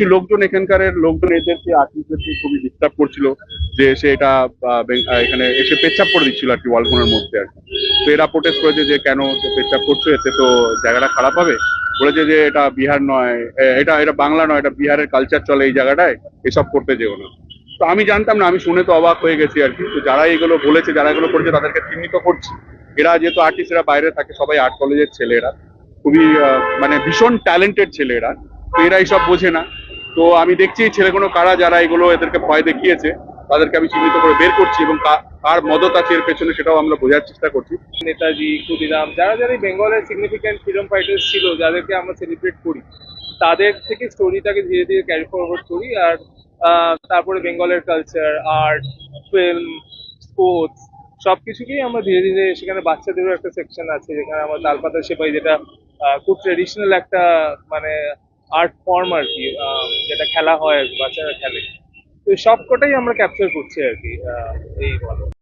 কিছু লোকজন এখানকার লোকজন এদেরকে আর্টিস্টদেরকে খুবই ডিস্টার্ব করছিল যে সে এটা এখানে এসে পেচ্ছাপ করে দিচ্ছিল আর কি ওয়ালকোনের মধ্যে আর কি। তো এরা প্রোটেস্ট করেছে যে কেন পেচ্ছাপ করছ, এতে তো জায়গাটা খারাপ হবে। বলেছে যে এটা বিহার নয় এটা এটা বাংলা নয়, এটা বিহারের কালচার চলে এই জায়গাটায়, এসব করতে যেও না। তো আমি জানতাম না, আমি শুনে তো অবাক হয়ে গেছি আর কি। তো যারা এগুলো বলেছে, যারা এগুলো করেছে, তাদেরকে চিহ্নিত করছি। এরা যেহেতু আর্টিস্ট এরা বাইরে থাকে, সবাই আর্ট কলেজের ছেলেরা। খুবই মানে ভীষণ ট্যালেন্টেড ছেলেরা। তো এরা এইসব বোঝে না। তো আমি দেখছি ছেলে কোনো কারা যারা এগুলো এদেরকে ভয় দেখিয়েছে, তাদেরকে আমি চিহ্নিত করে বের করছি এবং কার মদত আছে এর পেছনে সেটাও আমরা বোঝার চেষ্টা করছি। নেতাজি, ক্ষুদিরাম, যারা যারা বেঙ্গলের সিগনিফিক্যান্ট ফ্রিডম ফাইটার্স ছিল, যাদেরকে আমরা সেলিব্রেট করি, তাদের থেকে স্টোরিটাকে ধীরে ধীরে ক্যারি ফরওয়ার্ড করি আর তারপরে বেঙ্গলের কালচার আর্ট ফিল্ম স্পোর্টস সব কিছুকেই আমরা ধীরে ধীরে সেখানে বাচ্চাদেরও একটা সেকশন আছে যেখানে আমরা তালপাতা সেপাই যেটা খুব ট্রেডিশনাল একটা মানে আর্ট ফর্ম আর কি যেটা খেলা হয়, বাচ্চারা খেলে। তো সবকটাই আমরা ক্যাপচার করছি আর কি এই বলো।